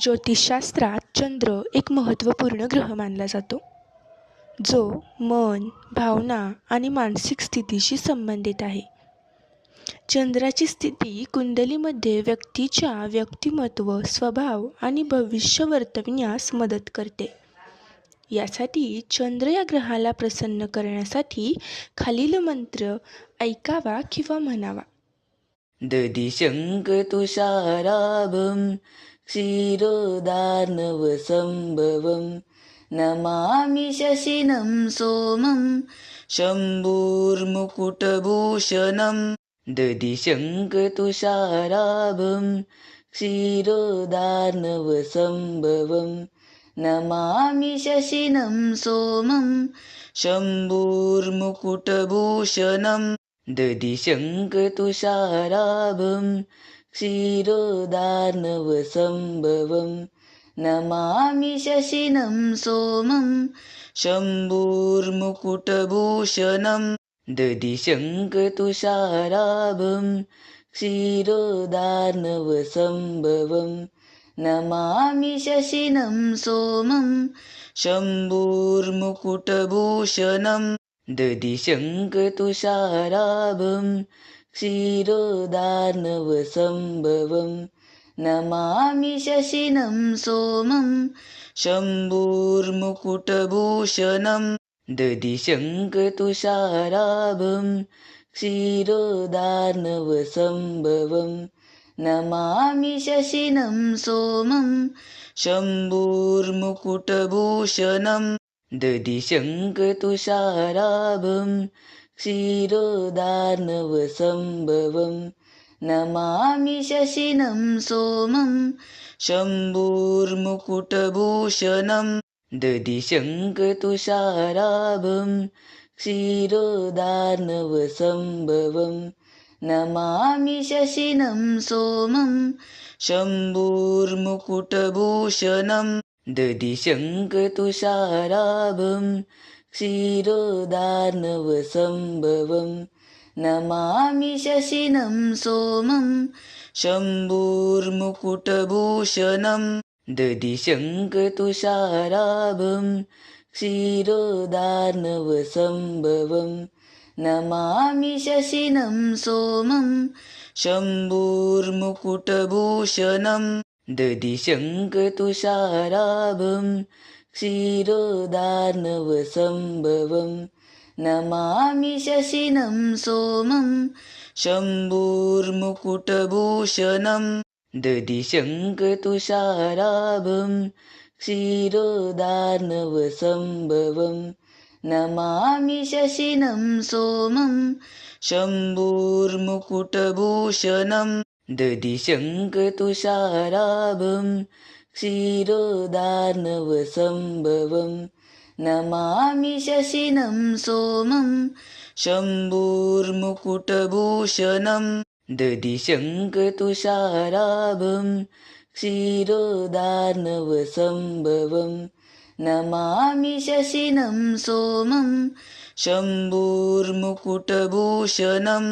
ज्योतिषशास्त्रात चंद्र एक महत्त्वपूर्ण ग्रह मानला जातो. जो मन भावना आणि मानसिक स्थितीशी संबंधित आहे. चंद्राची स्थिती कुंडलीमध्ये व्यक्तीच्या व्यक्तिमत्व स्वभाव आणि भविष्य वर्तविण्यास मदत करते. यासाठी चंद्र या ग्रहाला प्रसन्न करण्यासाठी खालील मंत्र ऐकावा किंवा म्हणावा. दधिशङ्कतुषाराभं क्षीरोदार्णवसम्भवं नमामि शशिनं सोमं शम्भुर्मुकुटभूषणं दधिशङ्कतुषाराभं क्षीरोदार्णवसम्भवं नमामि शशिनं सोमं शम्भुर्मुकुटभूषणं दधिशङ्कतुषाराभं क्षीरोदार्णवसम्भवं नमामि शशिनं सोमं शम्भुर्मुकुटभूषणं दधिशङ्कतुषाराभं क्षीरोदार्णवसम्भवं नमामि शशिनं सोमं शम्भुर्मुकुटभूषणं दधिशङ्कतुषाराभं क्षीरोदार्णवसम्भवं नमामि शशिनं सोमं शम्भुर्मुकुटभूषणं दधिशङ्कतुषाराभं क्षीरोदार्णवसम्भवं नमामि शशिनं सोमं शम्भुर्मुकुटभूषणं दधिशङ्कतुषाराभं क्षीरोदार्णवसम्भवं नमामि शशिनं सोमं शम्भुर्मुकुटभूषणं दधिशङ्कतुषाराभं क्षीरोदार्णवसम्भवं नमामि शशिनं सोमं शम्भुर्मुकुटभूषणं दधिशङ्कतुषाराभं क्षीरोदार्णवसम्भवं नमामि शशिनं सोमं शम्भुर्मुकुटभूषणं दधिशङ्कतुषाराभं क्षीरोदार्णवसम्भवं नमामि शशिनं सोमं शम्भुर्मुकुटभूषणं दधिशङ्कतुषाराभं क्षीरोदार्णवसम्भवं नमामि शशिनं सोमं शम्भुर्मुकुटभूषणं दधिशङ्कतुषाराभं क्षीरोदार्णवसम्भवं नमामि शशिनं सोमं शम्भुर्मुकुटभूषणं दधिशङ्कतुषाराभं क्षीरोदार्णवसम्भवं नमामि शशिनं सोमं शम्भुर्मुकुटभूषणं दधिशङ्कतुषाराभं क्षीरोदार्णवसम्भवं नमामि शशिनं सोमं शम्भुर्मुकुटभूषणं